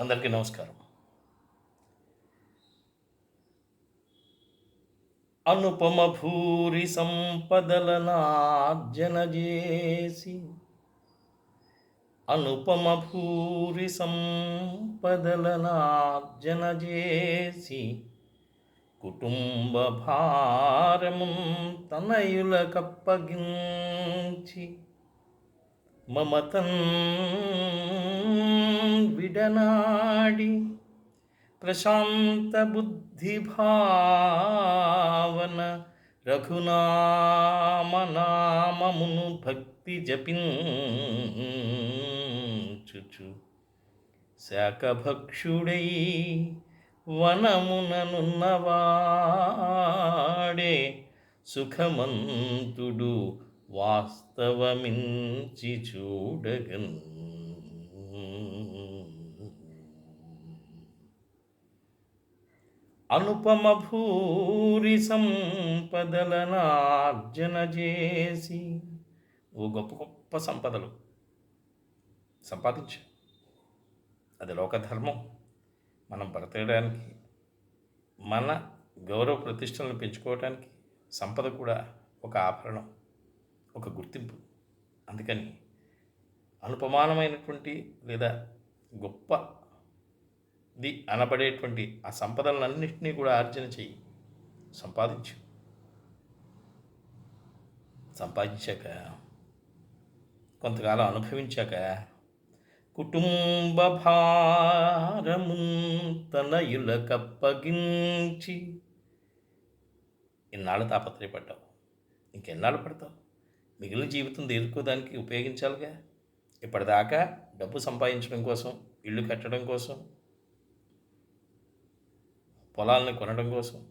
అందరికీ నమస్కారం. అనుపమ భూరి సంపదల నార్జన చేసి అనుపమ భూరి సంపదల నార్జన చేసి కుటుంబ భారము తనయుల కప్పగించి మమతం విడనాడి ప్రశాంత బుద్ధి భావన రఘునామనామమును భక్తి జపించుచు. శాఖభక్షుడై వనముననున్నవాడే సుఖమంతుడు వాస్తవమించి చూడగన్ అనుపమ భూరి సంపదలనార్జన చేసి ఓ గొప్ప గొప్ప సంపదలు సంపాదించు. అది లోకధర్మం. మనం బ్రతకడానికి మన గౌరవ ప్రతిష్టలను పెంచుకోవడానికి సంపద కూడా ఒక ఆభరణం. ఒక గుర్తింపు. అందుకని అనుపమానమైనటువంటి లేదా గొప్పది అనబడేటువంటి ఆ సంపదలన్నింటినీ కూడా ఆర్జన చెయ్యి. సంపాదించు. సంపాదించాక కొంతకాలం అనుభవించాక కుటుంబ భారమున్ తనయుల కప్పగించి ఇన్నాళ్ళు తాపత్రయపడ్డావు. ఇంకెన్నాళ్ళు పడతావు? మిగిలిన జీవితం దేనికోదానికి ఉపయోగించాలిగా? ఇప్పటిదాకా డబ్బు సంపాదించడం కోసం ఇల్లు కట్టడం కోసం పొలాలను కొనడం కోసం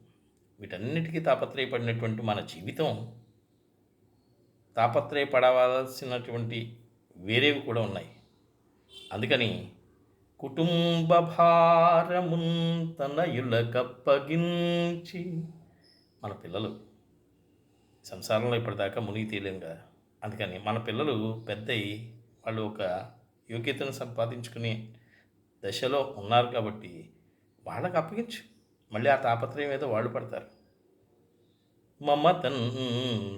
వీటన్నిటికీ తాపత్రయపడినటువంటి మన జీవితం తాపత్రయపడవలసినటువంటి వేరేవి కూడా ఉన్నాయి. అందుకని కుటుంబ భారమున్ తనయుల కప్పగించి మన పిల్లలు సంసారంలో ఇప్పటిదాకా మునిగి తేలేం కదా. అందుకని మన పిల్లలు పెద్దయి వాళ్ళు ఒక యోగ్యతను సంపాదించుకునే దశలో ఉన్నారు కాబట్టి వాళ్ళకి అప్పగించు. మళ్ళీ ఆ తాపత్రయం ఏదో వాళ్ళు పడతారు. మమతన్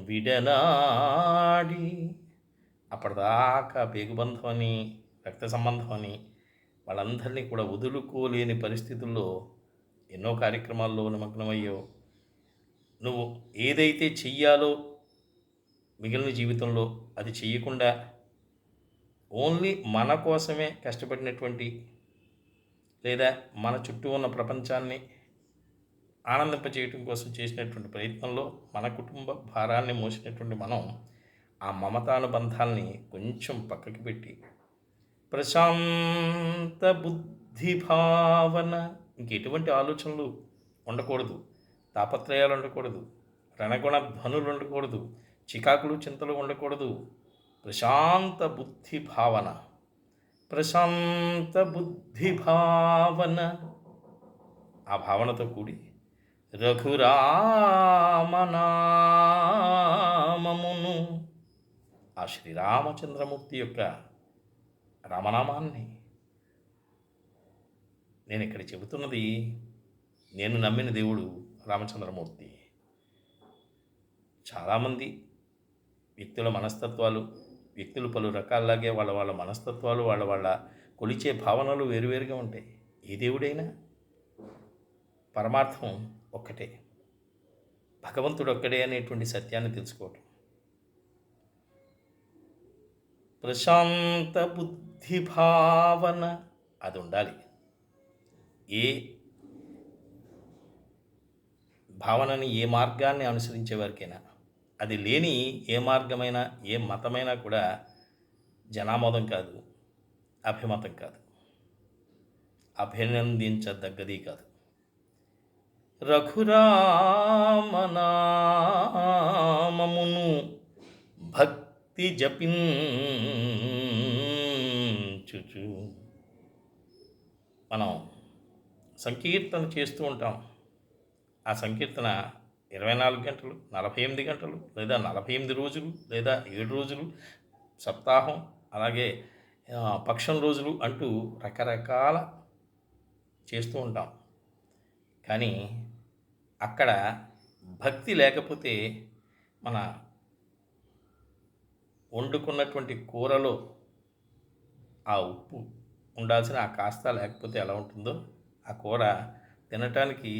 విడనాడి అప్పటిదాకా పేగుబంధం అని రక్త సంబంధం అని వాళ్ళందరినీ కూడా వదులుకోలేని పరిస్థితుల్లో ఎన్నో కార్యక్రమాల్లో నిమగ్నమయ్యో నువ్వు ఏదైతే చెయ్యాలో మిగిలిన జీవితంలో అది చెయ్యకుండా ఓన్లీ మన కోసమే కష్టపడినటువంటి లేదా మన చుట్టూ ఉన్న ప్రపంచాన్ని ఆనందింపచేయటం కోసం చేసినటువంటి ప్రయత్నంలో మన కుటుంబ భారాన్ని మోసినటువంటి మనం ఆ మమతానుబంధాల్ని కొంచెం పక్కకి పెట్టి ప్రశాంత బుద్ధి భావన ఇంకెటువంటి ఆలోచనలు ఉండకూడదు. తాపత్రయాలు ఉండకూడదు. రణగుణ ధ్వనులు ఉండకూడదు. చికాకులు చింతలు ఉండకూడదు. ప్రశాంత బుద్ధి భావన. ప్రశాంత బుద్ధి భావన. ఆ భావనతో కూడి రఘురామనామమును ఆ శ్రీరామచంద్రమూర్తి యొక్క రామనామాన్ని నేను ఇక్కడ చెబుతున్నది నేను నమ్మిన దేవుడు రామచంద్రమూర్తి. చాలామంది వ్యక్తుల మనస్తత్వాలు వ్యక్తులు పలు రకాల్లాగే వాళ్ళ వాళ్ళ మనస్తత్వాలు వాళ్ళ వాళ్ళ కొలిచే భావనలు వేరువేరుగా ఉంటాయి. ఏ దేవుడైనా పరమార్థం ఒక్కటే భగవంతుడు ఒక్కడే అనేటువంటి సత్యాన్ని తెలుసుకోవటం. ప్రశాంత బుద్ధి భావన అది ఉండాలి. ఏ భావనని ఏ మార్గాన్ని అనుసరించే వారికైనా అది లేని ఏ మార్గమైనా ఏ మతమైనా కూడా జనామోదం కాదు అభిమతం కాదు అభినందించదగ్గది కాదు. రఘురామనామమును భక్తి జపించుచు. మనం సంకీర్తన చేస్తూ ఉంటాం. ఆ సంకీర్తన ఇరవై నాలుగు గంటలు నలభై ఎనిమిది గంటలు లేదా నలభై ఎనిమిది రోజులు లేదా ఏడు రోజులు సప్తాహం అలాగే పక్షం రోజులు అంటూ రకరకాల చేస్తూ ఉంటాం. కానీ అక్కడ భక్తి లేకపోతే మన వండుకున్నటువంటి కూరలో ఆ ఉప్పు ఉండాల్సిన ఆ కాస్త లేకపోతే ఎలా ఉంటుందో ఆ కూర తినటానికి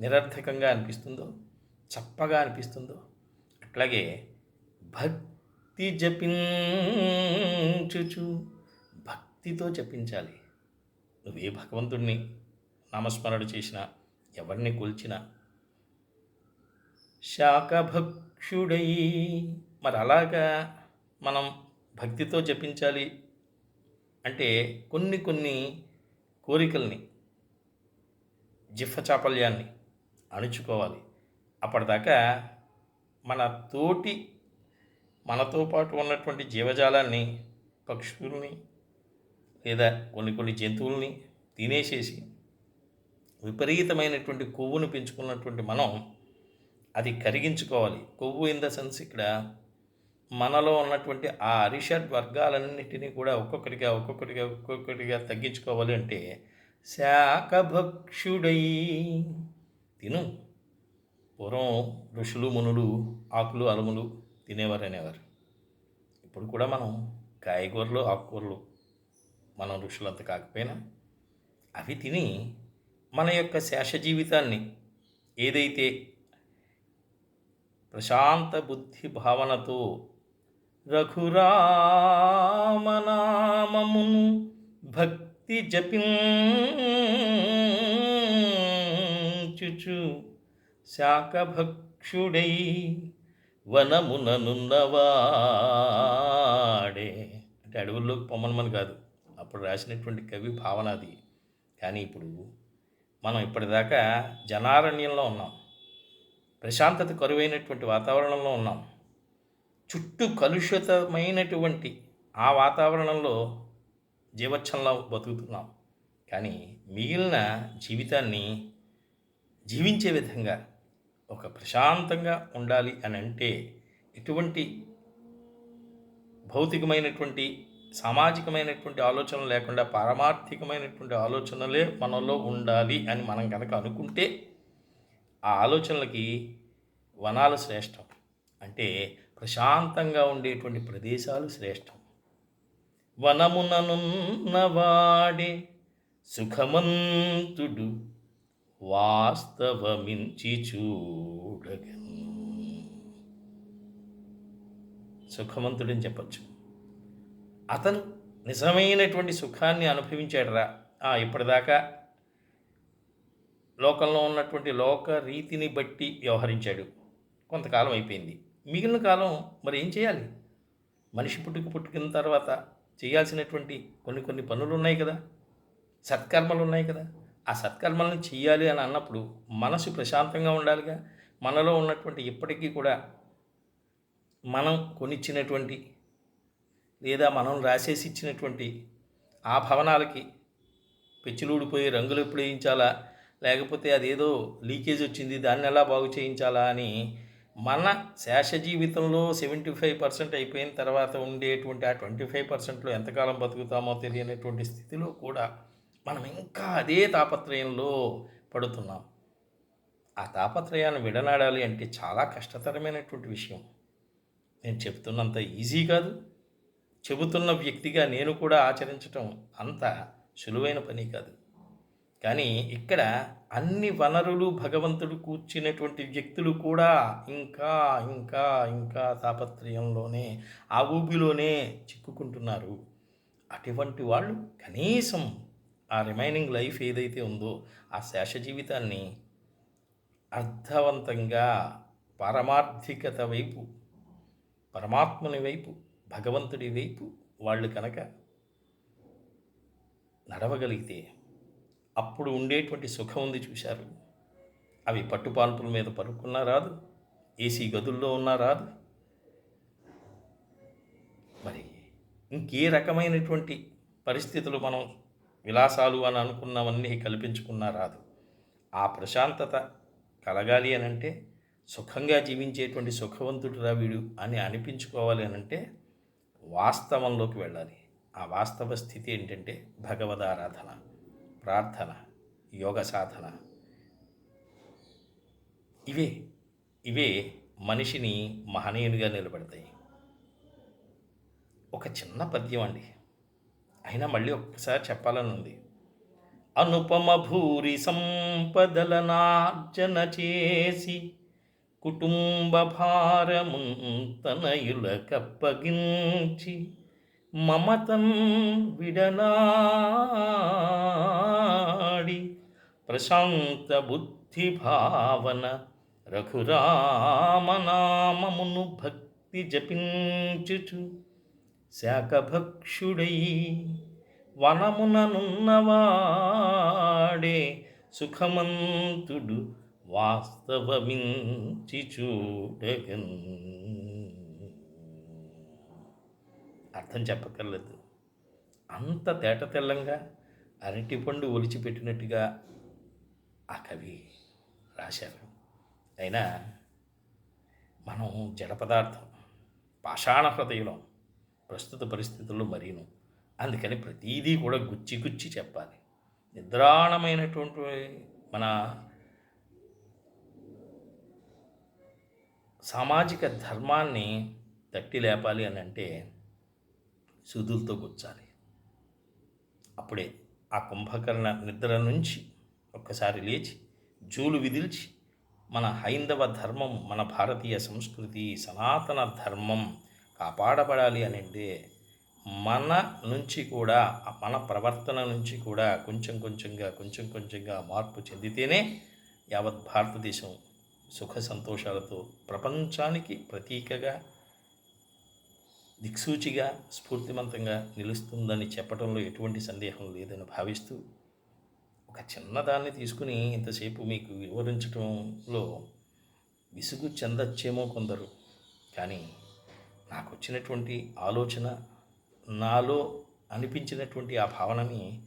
నిరర్థకంగా అనిపిస్తుందో చప్పగా అనిపిస్తుందో అట్లాగే భక్తి జపించుచు భక్తితో జపించాలి. నువ్వే భగవంతుడిని నామస్మరణ చేసినా ఎవరిని కూల్చినా. శాఖభక్షుడై మరి అలాగా మనం భక్తితో జపించాలి అంటే కొన్ని కొన్ని కోరికల్ని జిఫ్ఫ చాపల్యాన్ని అణుచుకోవాలి అప్పటిదాకా మన తోటి మనతో పాటు ఉన్నటువంటి జీవజాలాన్ని పక్షుల్ని లేదా కొన్ని కొన్ని జంతువుల్ని తినేసేసి విపరీతమైనటువంటి కొవ్వును పెంచుకున్నటువంటి మనం అది కరిగించుకోవాలి. కొవ్వు ఇన్ ద సెన్స్ ఇక్కడ మనలో ఉన్నటువంటి ఆ అరిషడ్ వర్గాలన్నింటినీ కూడా ఒక్కొక్కటిగా ఒక్కొక్కటిగా ఒక్కొక్కటిగా తగ్గించుకోవాలి అంటే శాఖభక్షుడై తిను. పూర్వం ఋషులు మునులు ఆకులు అలములు తినేవారు అనేవారు. ఇప్పుడు కూడా మనం కాయగూరలు ఆకుకూరలు మనం ఋషులంత కాకపోయినా అవి తిని మన యొక్క శేష జీవితాన్ని ఏదైతే ప్రశాంత బుద్ధి భావనతో రఘురామనామమును భక్తి జపిం జపించుచు శాకభక్షుడై వనముననున్నవాడే. అంటే అడవుల్లోకి పొమ్మనమని కాదు. అప్పుడు రాసినటువంటి కవి భావన అది. కానీ ఇప్పుడు మనం ఇప్పటిదాకా జనారణ్యంలో ఉన్నాం. ప్రశాంతత కరువైనటువంటి వాతావరణంలో ఉన్నాం. చుట్టూ కలుషితమైనటువంటి ఆ వాతావరణంలో జీవచ్ఛంలో బతుకుతున్నాం. కానీ మిగిలిన జీవితాన్ని జీవించే విధంగా ఒక ప్రశాంతంగా ఉండాలి అని అంటే ఎటువంటి భౌతికమైనటువంటి సామాజికమైనటువంటి ఆలోచనలు లేకుండా పారమార్థికమైనటువంటి ఆలోచనలే మనలో ఉండాలి అని మనం కనుక అనుకుంటే ఆ ఆలోచనలకి వనాలు శ్రేష్టం. అంటే ప్రశాంతంగా ఉండేటువంటి ప్రదేశాలు శ్రేష్టం. వనముననున్నవాడే సుఖమంతుడు. వాస్తవమించి చూడగను సుఖవంతుడని చెప్పచ్చు. అతను నిజమైనటువంటి సుఖాన్ని అనుభవించాడురా. ఆ, ఇప్పటిదాకా లోకంలో ఉన్నటువంటి లోక రీతిని బట్టి వ్యవహరించాడు. కొంతకాలం అయిపోయింది. మిగిలిన కాలం మరి ఏం చేయాలి? మనిషి పుట్టుక పుట్టుకున్న తర్వాత చేయాల్సినటువంటి కొన్ని కొన్ని పనులు ఉన్నాయి కదా. సత్కర్మలు ఉన్నాయి కదా. ఆ సత్కర్మలను చేయాలి అని అన్నప్పుడు మనసు ప్రశాంతంగా ఉండాలిగా. మనలో ఉన్నటువంటి ఇప్పటికీ కూడా మనం కొనిచ్చినటువంటి లేదా మనం రాసేసి ఇచ్చినటువంటి ఆ భవనాలకి పెచ్చులూడిపోయి రంగులు ఎప్పుడు వేయించాలా? లేకపోతే అదేదో లీకేజ్ వచ్చింది దాన్ని ఎలా బాగు చేయించాలా అని మన శేష జీవితంలో సెవెంటీ ఫైవ్ పర్సెంట్ అయిపోయిన తర్వాత ఉండేటువంటి ఆ ట్వంటీ ఫైవ్ పర్సెంట్లో ఎంతకాలం బతుకుతామో తెలియనటువంటి స్థితిలో కూడా మనం ఇంకా అదే తాపత్రయంలో పడుతున్నాం. ఆ తాపత్రయాన్ని విడనాడాలి అంటే చాలా కష్టతరమైనటువంటి విషయం. నేను చెప్తున్నంత ఈజీ కాదు. చెబుతున్న వ్యక్తిగా నేను కూడా ఆచరించటం అంత సులువైన పని కాదు. కానీ ఇక్కడ అన్ని వనరులు భగవంతుడు కూర్చున్నటువంటి వ్యక్తులు కూడా ఇంకా ఇంకా ఇంకా తాపత్రయంలోనే ఆ ఊబిలోనే చిక్కుకుంటున్నారు. అటువంటి వాళ్ళు కనీసం ఆ రిమైనింగ్ లైఫ్ ఏదైతే ఉందో ఆ శేష జీవితాన్ని అర్థవంతంగా పారమార్థికత వైపు పరమాత్మని వైపు భగవంతుడి వైపు వాళ్ళు కనుక నడవగలిగితే అప్పుడు ఉండేటువంటి సుఖం ఉంది చూశారు. అవి పట్టుపాన్పుల మీద పరుక్కున్నా రాదు ఏసీ గదుల్లో ఉన్నా రాదు. మరి ఇంకే రకమైనటువంటి పరిస్థితులు మనం విలాసాలు అని అనుకున్నవన్నీ కల్పించుకున్నా రాదు. ఆ ప్రశాంతత కలగాలి అని అంటే సుఖంగా జీవించేటువంటి సుఖవంతుడురా వీడు అని అనిపించుకోవాలి అని అంటే వాస్తవంలోకి వెళ్ళాలి. ఆ వాస్తవ స్థితి ఏంటంటే భగవదారాధన ప్రార్థన యోగ సాధన. ఇవే ఇవే మనిషిని మహనీయునిగా నిలబెడతాయి. ఒక చిన్న పద్యం అండి. అయినా మళ్ళీ ఒక్కసారి చెప్పాలని ఉంది. అనుపమ భూరి సంపదలనార్జన చేసి కుటుంబ భారముంతనయుల కప్పగించి మమతం విడనాడి ప్రశాంత బుద్ధి భావన రఘురామనామమును భక్తి జపించుచు శాఖభక్షుడై వనముననున్నవాడే సుఖమంతుడు వాస్తవమించి చూడగన్ అర్థం చెప్పక్కర్లేదు. అంత తేట తెల్లంగా అరటిపండు ఒలిచిపెట్టినట్టుగా ఆ కవి రాశారు. అయినా మనం జడ పదార్థం పాషాణ హృదయం ప్రస్తుత పరిస్థితుల్లో మరీను. అందుకని ప్రతీదీ కూడా గుచ్చి గుచ్చి చెప్పాలి. నిద్రాణమైనటువంటి మన సామాజిక ధర్మాన్ని తట్టి లేపాలి అని అంటే సుదులతో గుచ్చాలి. అప్పుడే ఆ కుంభకర్ణ నిద్ర నుంచి ఒక్కసారి లేచి జూలు విదిల్చి మన హైందవ ధర్మం మన భారతీయ సంస్కృతి సనాతన ధర్మం కాపాడబడాలి అని అంటే మన నుంచి కూడా మన ప్రవర్తన నుంచి కూడా కొంచెం కొంచెంగా కొంచెం కొంచెంగా మార్పు చెందితేనే యావత్ భారతదేశం సుఖ సంతోషాలతో ప్రపంచానికి ప్రతీకగా దిక్సూచిగా స్ఫూర్తిమంతంగా నిలుస్తుందని చెప్పడంలో ఎటువంటి సందేహం లేదని భావిస్తూ ఒక చిన్నదాన్ని తీసుకుని ఇంతసేపు మీకు వివరించడంలో విసుగు చెందచ్చేమో కొందరు. కానీ నాకు వచ్చినటువంటి ఆలోచన నాలో అనిపించినటువంటి ఆ భావనని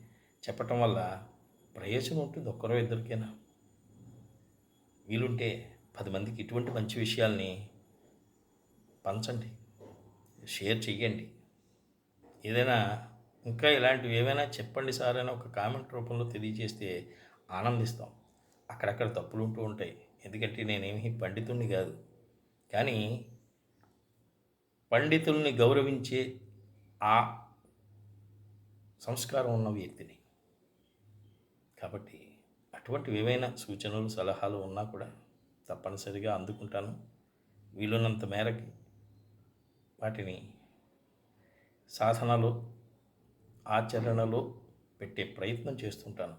చెప్పటం వల్ల ప్రయోజనం ఉంటుంది ఒక్కరో ఇద్దరికైనా. వీలుంటే పది మందికి ఇటువంటి మంచి విషయాల్ని పంచండి షేర్ చెయ్యండి. ఏదైనా ఇంకా ఇలాంటివి ఏమైనా చెప్పండి సార్ అని ఒక కామెంట్ రూపంలో తెలియజేస్తే ఆనందిస్తాం. అక్కడక్కడ తప్పులు ఉంటూ ఉంటాయి. ఎందుకంటే నేనేమి పండితుణ్ణి కాదు. కానీ పండితుల్ని గౌరవించే ఆ సంస్కారం ఉన్న వ్యక్తిని. కాబట్టి అటువంటివి ఏవైనా సూచనలు సలహాలు ఉన్నా కూడా తప్పనిసరిగా అందుకుంటాను. వీలున్నంత మేరకి వాటిని సాధనలో ఆచరణలో పెట్టే ప్రయత్నం చేస్తుంటాను.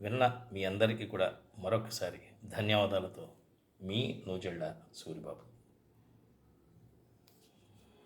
విన్న మీ అందరికీ కూడా మరొకసారి ధన్యవాదాలతో మీ నూజెళ్ళ సూరిబాబు.